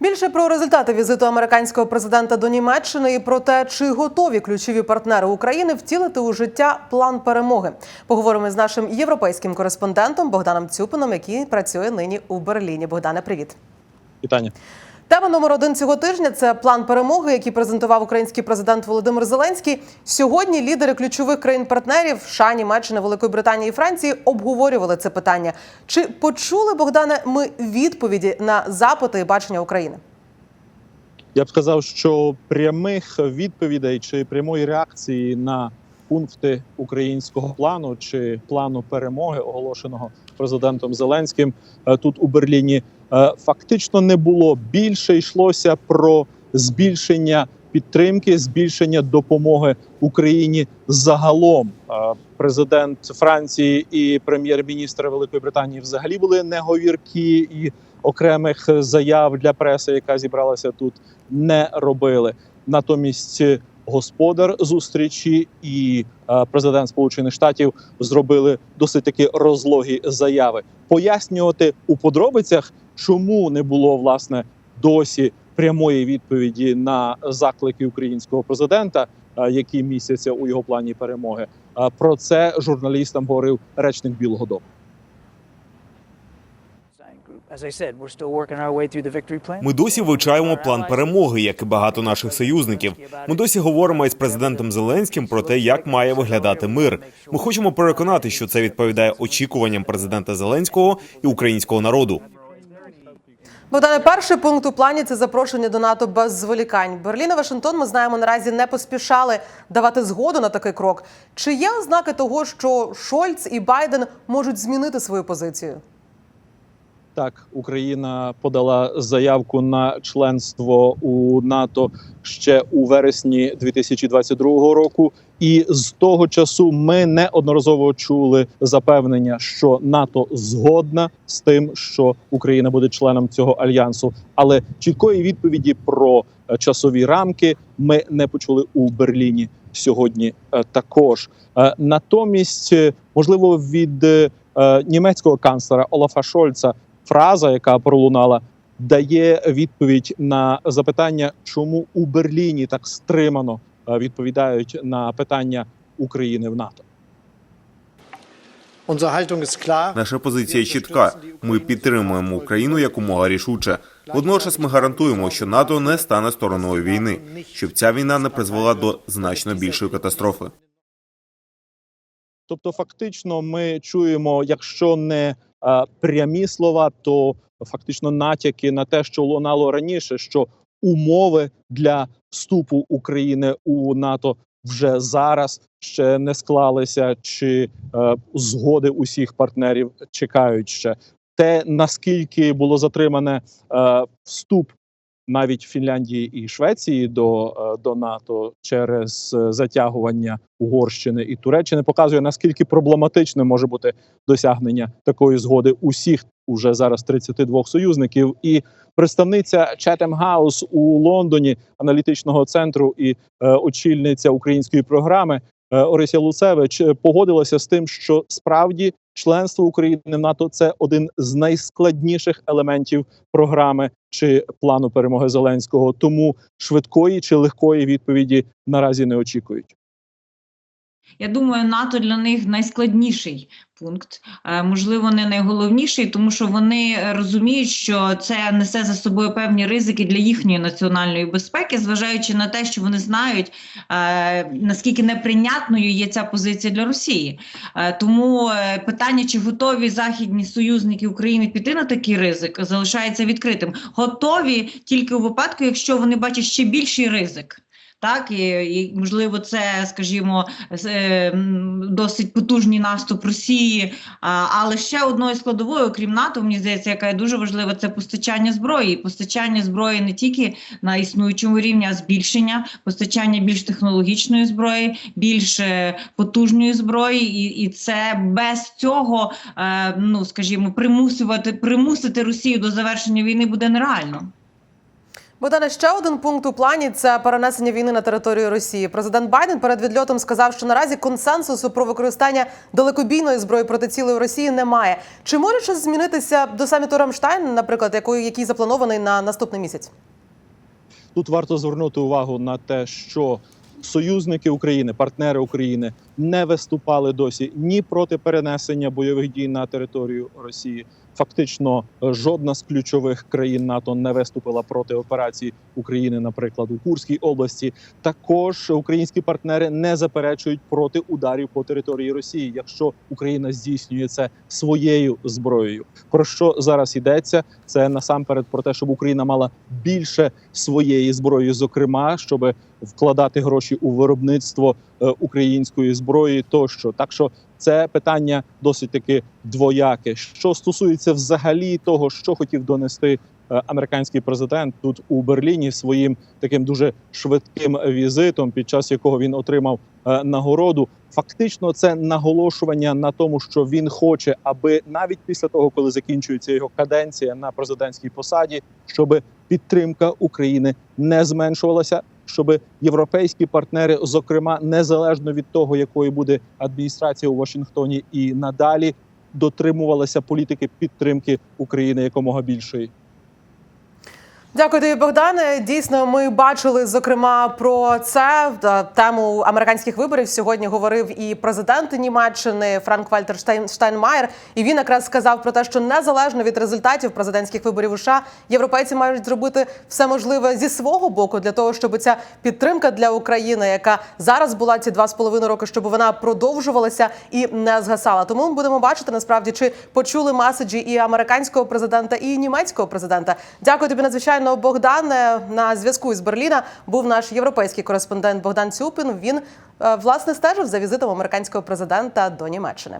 Більше про результати візиту американського президента до Німеччини і про те, чи готові ключові партнери України втілити у життя план перемоги. Поговоримо з нашим європейським кореспондентом Богданом Цюпином, який працює нині у Берліні. Богдане, привіт. Вітання. Тема номер один цього тижня це план перемоги, який презентував український президент Володимир Зеленський. Сьогодні лідери ключових країн-партнерів США, Німеччини, Великої Британії і Франції обговорювали це питання. Чи почули Богдане ми відповіді на запити і бачення України? Я б сказав, що прямих відповідей чи прямої реакції на пункти українського плану чи плану перемоги, оголошеного президентом Зеленським е, тут у Берліні, е, фактично не було. Більше йшлося про збільшення підтримки, збільшення допомоги Україні загалом. Е, Президент Франції і прем'єр-міністр Великої Британії взагалі були неговіркі і окремих заяв для преси, яка зібралася тут, не робили. Натомість господар зустрічі і е, президент Сполучених Штатів зробили досить таки розлогі заяви. Пояснювати у подробицях, чому не було власне досі прямої відповіді на заклики українського президента, е, які містяться у його плані перемоги. Е, Про це журналістам говорив речник Білого Дому. Ми досі вивчаємо план перемоги, як і багато наших союзників. Ми досі говоримо із президентом Зеленським про те, як має виглядати мир. Ми хочемо переконати, що це відповідає очікуванням президента Зеленського і українського народу. Богдане, перший пункт у плані це запрошення до НАТО без зволікань. Берлін і Вашингтон, ми знаємо, наразі не поспішали давати згоду на такий крок. Чи є ознаки того, що Шольц і Байден можуть змінити свою позицію? Так, Україна подала заявку на членство у НАТО ще у вересні 2022 року, і з того часу ми неодноразово чули запевнення, що НАТО згодна з тим, що Україна буде членом цього альянсу. Але чіткої відповіді про е, часові рамки ми не почули у Берліні сьогодні. е, Також Е, натомість, можливо, від німецького канцлера Олафа Шольца фраза, яка пролунала, дає відповідь на запитання, чому у Берліні так стримано е, відповідають на питання України в НАТО. Наша позиція чітка. Ми підтримуємо Україну якомога рішуче. Водночас ми гарантуємо, що НАТО не стане стороною війни, щоб ця війна не призвела до значно більшої катастрофи. Тобто, фактично, ми чуємо, якщо не е, прямі слова, то фактично натяки на те, що лунало раніше, що умови для вступу України у НАТО вже зараз ще не склалися, чи е, згоди усіх партнерів чекають ще. Те наскільки було затримане е, вступ навіть Фінляндії і Швеції до, е, до НАТО через е, затягування Угорщини і Туреччини, показує наскільки проблематичним може бути досягнення такої згоди усіх уже зараз 32 союзників. І представниця Chatham House у Лондоні, аналітичного центру і е, очільниця української програми е, Орися Луцевич погодилася з тим, що справді членство України в НАТО це один з найскладніших елементів програми чи плану перемоги Зеленського. Тому швидкої чи легкої відповіді наразі не очікують. Я думаю, НАТО для них найскладніший пункт, е, можливо, не найголовніший, тому що вони розуміють, що це несе за собою певні ризики для їхньої національної безпеки, зважаючи на те, що вони знають, е, наскільки неприйнятною є ця позиція для Росії. Е, Тому питання, чи готові західні союзники України піти на такий ризик, залишається відкритим. Готові тільки у випадку, якщо вони бачать ще більший ризик. Так, і, і можливо, це, скажімо, е, досить потужний наступ Росії. Але ще одною складовою, окрім НАТО, мені здається, яка є дуже важлива, це постачання зброї. Постачання зброї не тільки на існуючому рівні, а збільшення, постачання більш технологічної зброї, більш е, потужної зброї, і, і це без цього, е, ну скажімо, примусувати примусити Росію до завершення війни буде нереально. Богдане, ще один пункт у плані це перенесення війни на територію Росії. Президент Байден перед відльотом сказав, що наразі консенсусу про використання далекобійної зброї проти цілої Росії немає. Чи може щось змінитися до саміту Рамштайн, наприклад, який, який запланований на наступний місяць? Тут варто звернути увагу на те, що союзники України, партнери України не виступали досі ні проти перенесення бойових дій на територію Росії. Фактично, е, жодна з ключових країн НАТО не виступила проти операції України, наприклад, у Курській області. Також українські партнери не заперечують проти ударів по території Росії, якщо Україна здійснює це своєю зброєю. Про що зараз йдеться? Це насамперед про те, щоб Україна мала більше своєї зброї, зокрема, щоб вкладати гроші у виробництво е, української зброї, тощо так що це питання досить таки двояке. Що стосується взагалі того, що хотів донести е, американський президент тут у Берліні своїм таким дуже швидким візитом, під час якого він отримав е, нагороду. Фактично, це наголошування на тому, що він хоче, аби навіть після того, коли закінчується його каденція на президентській посаді, щоб підтримка України не зменшувалася, щоб європейські партнери, зокрема незалежно від того, якою буде адміністрація у Вашингтоні, і надалі дотримувалися політики підтримки України якомога більшої. Дякую тобі, Богдане. Дійсно, ми бачили зокрема про це тему американських виборів. Сьогодні говорив і президент Німеччини Франк Вальтер Штайн- Штайнмаєр. І він якраз сказав про те, що незалежно від результатів президентських виборів у США, європейці мають зробити все можливе зі свого боку для того, щоб ця підтримка для України, яка зараз була ці два з половиною роки, щоб вона продовжувалася і не згасала. Тому ми будемо бачити насправді, чи почули меседжі і американського президента, і німецького президента. Дякую тобі надзвичайно, Богдане. На зв'язку із Берліна був наш європейський кореспондент Богдан Цюпін. Він е, власне стежив за візитом американського президента до Німеччини.